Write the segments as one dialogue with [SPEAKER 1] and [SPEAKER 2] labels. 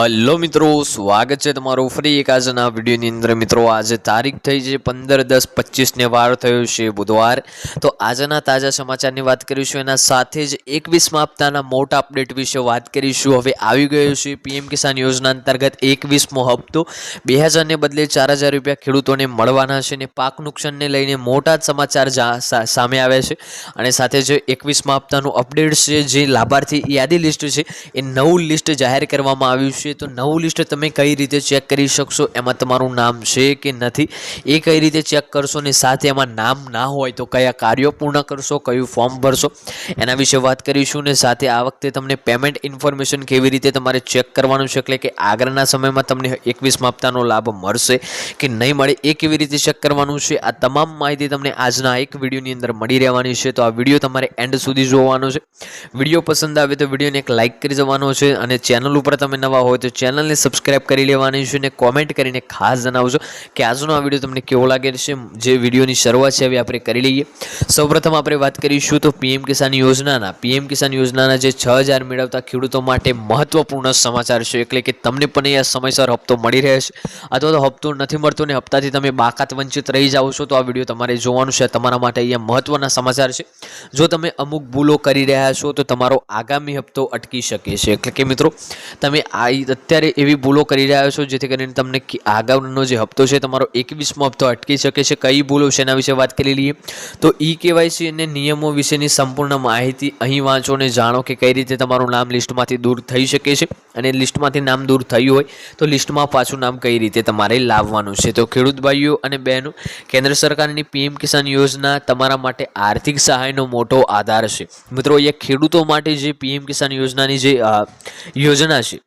[SPEAKER 1] Hello મિત્રો, સ્વાગત છે તમારું ફરી એક આજના વિડીયોની અંદર. મિત્રો, આજે તારીખ થઈ છે પંદર દસ પચીસને વાર થયો છે બુધવાર. તો આજના તાજા સમાચારની વાત કરીશું. એના સાથે જ એકવીસમાં હપ્તાના મોટા અપડેટ વિશે વાત કરીશું. હવે આવી ગયો છે પીએમ કિસાન યોજના અંતર્ગત એકવીસમો હપ્તો. બે હજારને બદલે ચાર હજાર રૂપિયા ખેડૂતોને મળવાના છે અને પાક નુકસાનને લઈને મોટા જ સમાચાર સામે આવ્યા છે. અને સાથે જ એકવીસમાં હપ્તાનું અપડેટ છે જે લાભાર્થી યાદી લિસ્ટ છે એ નવું લિસ્ટ જાહેર કરવામાં આવ્યું છે. તો નવું લિસ્ટ તમે કઈ રીતે ચેક કરી શકશો? એમાં તમારું નામ છે કે નથી? એ કઈ રીતે ચેક કરશો ને સાથે એમાં નામ ના હોય તો કયા કાર્યો પૂર્ણ કરશો, કયું ફોર્મ ભરશો? એના વિશે વાત કરીશું ને સાથે આ વખતે તમને પેમેન્ટ ઇન્ફોર્મેશન કેવી રીતે તમારે ચેક કરવાનું છે? એટલે કે આગળના સમયમાં તમને એકવીસમા હપ્તાનો લાભ મળશે કે નહીં મળે એ કેવી રીતે ચેક કરવાનું છે? આ તમામ માહિતી તમને આજના એક વિડીયોની અંદર મળી રહેવાની છે. તો આ વીડિયો તમારે એન્ડ સુધી જોવાનો છે. વીડિયો પસંદ આવે તો વિડીયોને એક લાઇક કરી દેવાનો છે અને ચેનલ ઉપર તમે નવા હોય તો ચેનલને સબસ્ક્રાઈબ કરી લેવાની છે અને કોમેન્ટ કરીને ખાસ જણાવજો કે આજનો આ વીડિયો તમને કેવો લાગે છે, જે વિડીયોની શરૂઆત છે, હવે આપણે કરી લઈએ. સૌપ્રથમ આપણે વાત કરીશું તો પીએમ કિસાન યોજનાના. પીએમ કિસાન યોજનાના જે છ હજાર મેળવતા ખેડૂતો માટે મહત્વપૂર્ણ સમાચાર છે, એટલે કે તમને પણ અહીંયા સમયસર હપ્તો મળી રહે છે. અથવા તો હપ્તો નથી મળતો ને હપ્તાથી તમે બાકાત વંચિત રહી જાઓ છો, તો આ વીડિયો તમારે જોવાનું છે. તમારા માટે અહીંયા મહત્વના સમાચાર છે. જો તમે અમુક ભૂલો કરી રહ્યા છો, તો તમારો આગામી હપ્તો અટકી શકે છે. એટલે કે મિત્રો, તમે આ અત્યારે એવી ભૂલો કરી રહ્યા છો, જેથી કરીને તમને આગળનો જે હપ્તો છે, તમારો એકવીસમો હપ્તો અટકી શકે છે. કઈ ભૂલો છે એના વિશે વાત કરી લઈએ. તો ઈ કેવાયસી અને નિયમો વિશેની સંપૂર્ણ માહિતી અહીં વાંચો અને જાણો કે કઈ રીતે તમારું નામ લિસ્ટમાંથી દૂર થઈ શકે છે. અને લિસ્ટમાંથી નામ દૂર થયું હોય, તો લિસ્ટમાં પાછું નામ કઈ રીતે તમારે લાવવાનું છે. તો ખેડૂત ભાઈઓ અને બહેનો, કેન્દ્ર સરકારની પીએમ કિસાન યોજના તમારા માટે આર્થિક સહાયનો મોટો આધાર છે. મિત્રો, અહીંયા ખેડૂતો માટે જે પીએમ કિસાન યોજનાની જે યોજના છે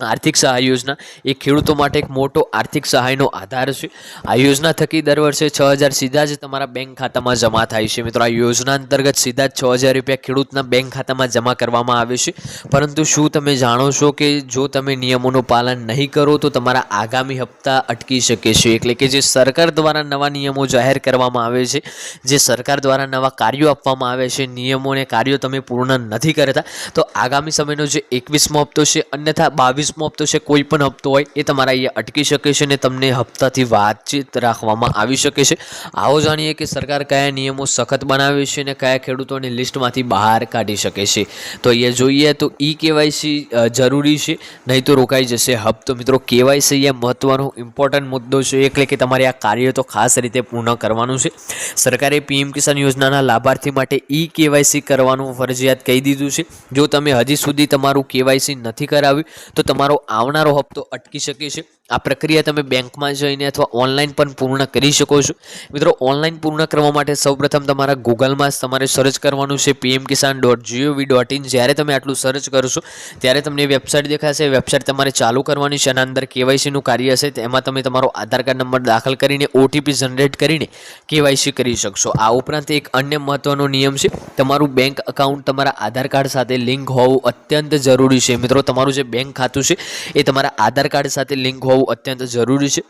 [SPEAKER 1] આર્થિક સહાય યોજના એ ખેડૂતો માટે એક મોટો આર્થિક સહાયનો આધાર છે. આ યોજના થકી દર વર્ષે છ હજાર સીધા જ તમારા બેંક ખાતામાં જમા થાય છે. મિત્રો, આ યોજના અંતર્ગત સીધા જ છ હજાર રૂપિયા ખેડૂતના બેંક ખાતામાં જમા કરવામાં આવે છે. પરંતુ શું તમે જાણો છો કે જો તમે નિયમોનું પાલન નહીં કરો તો તમારા આગામી હપ્તા અટકી શકે છે? એટલે કે જે સરકાર દ્વારા નવા નિયમો જાહેર કરવામાં આવે છે, જે સરકાર દ્વારા નવા કાર્યો આપવામાં આવે છે, નિયમો અને કાર્યો તમે પૂર્ણ નથી કરતા, તો આગામી સમયનો જે એકવીસમો હપ્તો છે, અન્યથા બાવીસમો હપ્તો છે, કોઈ પણ હપ્તો હોય, એ તમારા અહીંયા અટકી શકે છે અને તમને હપ્તાથી વાતચીત રાખવામાં આવી શકે છે. આવો જાણીએ કે સરકાર કયા નિયમો સખત બનાવે છે અને કયા ખેડૂતોની લિસ્ટમાંથી બહાર કાઢી શકે છે. તો અહીંયા જોઈએ તો ઈ કેવાયસી જરૂરી છે, નહીં તો રોકાઈ જશે હપ્તો. મિત્રો, કેવાયસી એ મહત્વનો ઇમ્પોર્ટન્ટ મુદ્દો છે, એટલે કે તમારે આ કાર્ય તો ખાસ રીતે પૂર્ણ કરવાનું છે. સરકારે પીએમ કિસાન યોજનાના લાભાર્થી માટે ઈ કેવાયસી કરવાનું ફરજિયાત કહી દીધું છે. જો તમે હજી સુધી તમારું કેવાયસી નથી કરાવ્યું, તો તમારો આવનારો હપ્તો અટકી શકે છે. આ પ્રક્રિયા તમે બેંકમાં જઈને અથવા ઓનલાઈન પણ પૂર્ણ કરી શકો છો. મિત્રો, ઓનલાઈન પૂર્ણ કરવા માટે સૌપ્રથમ તમારા ગૂગલમાં તમારે સર્ચ કરવાનું છે PM Kisan dot GOV dot in જ્યારે તમે આટલું સર્ચ કરશો, ત્યારે તમને વેબસાઇટ દેખાશે. વેબસાઇટ તમારે ચાલુ કરવાની છે એના અંદર કેવાયસીનું કાર્ય હશે. તેમાં તમે તમારો આધાર કાર્ડ નંબર દાખલ કરીને ઓટીપી જનરેટ કરીને કેવાયસી કરી શકશો. આ ઉપરાંત એક અન્ય મહત્વનો નિયમ છે, તમારું બેંક અકાઉન્ટ તમારા આધાર કાર્ડ સાથે લિંક હોવું અત્યંત જરૂરી છે. મિત્રો, તમારું જે બેંક ખાતું છે, એ તમારા આધાર કાર્ડ સાથે લિંક હોવું અત્યંત જરૂરી છે.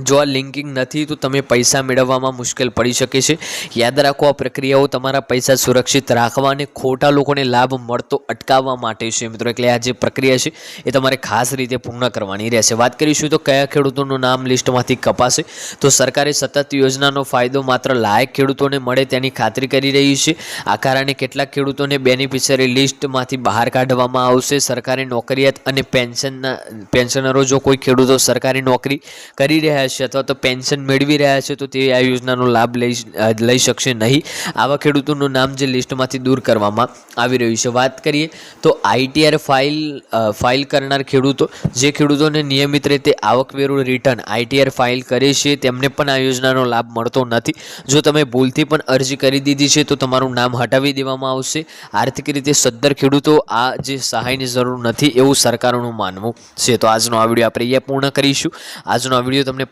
[SPEAKER 1] જો આ લિંકિંગ નથી, તો તમે પૈસા મેળવવામાં મુશ્કેલ પડી શકે છે. યાદ રાખો, આ પ્રક્રિયાઓ તમારા પૈસા સુરક્ષિત રાખવા અને ખોટા લોકોને લાભ મળતો અટકાવવા માટે છે મિત્રો. એટલે આ જે પ્રક્રિયા છે, એ તમારે ખાસ રીતે પૂર્ણ કરવાની રહેશે. વાત કરીશું તો કયા ખેડૂતોનું નામ લિસ્ટમાંથી કપાશે? તો સરકારે સતત યોજનાનો ફાયદો માત્ર લાયક ખેડૂતોને મળે તેની ખાતરી કરી રહી છે. આ કારણે કેટલાક ખેડૂતોને બેનિફિશરી લિસ્ટમાંથી બહાર કાઢવામાં આવશે. સરકારી નોકરિયાત અને પેન્શનના, પેન્શનરો, જો કોઈ ખેડૂતો સરકારી નોકરી કરી રહ્યા છે અથવા તો પેન્શન મેળવી રહ્યા છે, તો તે આ યોજનાનો લાભ લઈ લઈ શકશે નહીં. આવા ખેડૂતોનું નામ જે લિસ્ટમાંથી દૂર કરવામાં આવી રહ્યું છે. વાત કરીએ તો આઈટીઆર ફાઇલ ફાઇલ કરનાર ખેડૂતો, જે ખેડૂતોને નિયમિત રીતે આવકવેરો રિટર્ન આઈટીઆર ફાઇલ કરે છે, તેમને પણ આ યોજનાનો લાભ મળતો નથી. જો તમે ભૂલથી પણ અરજી કરી દીધી છે, તો તમારું નામ હટાવી દેવામાં આવશે. આર્થિક રીતે સદ્ધર ખેડૂતો આ જે સહાયની જરૂર નથી એવું સરકારનું માનવું છે. તો આજનો આ વીડિયો આપણે અહીંયા પૂર્ણ કરીશું. આજનો આ વીડિયો તમને